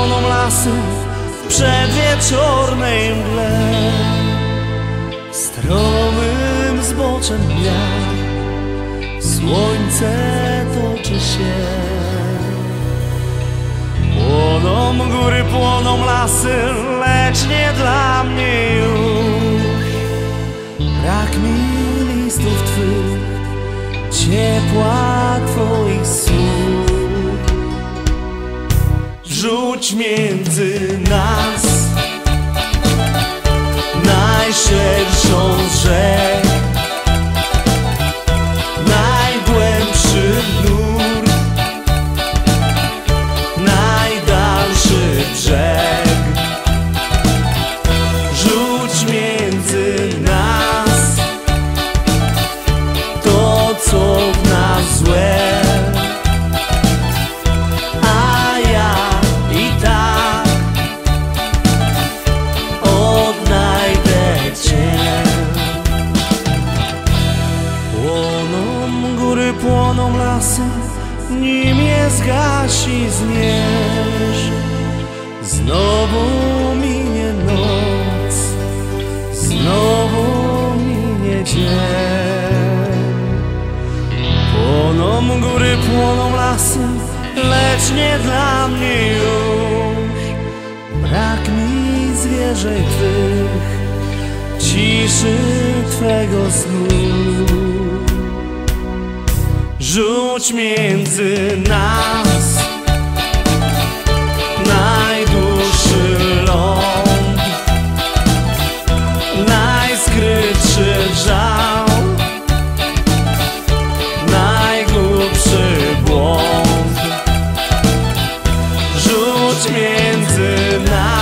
płoną lasy w przedwieczornej mgle. Stromym zboczem dnia Słońce toczy się. Płoną góry, płoną lasy, lecz nie dla mnie już. Brak mi listów twych, ciepła twoich słów między nas płoną lasy Nim je zgasi zmierzch Znowu minie noc Znowu minie dzień. Płoną góry, płoną lasy Lecz nie dla mnie już. Brak mi zwierzeń twych Ciszy twego snu Rzuć między nas Najdłuższy ląd Najskrytszy żal Najgłupszy błąd. Rzuć między nas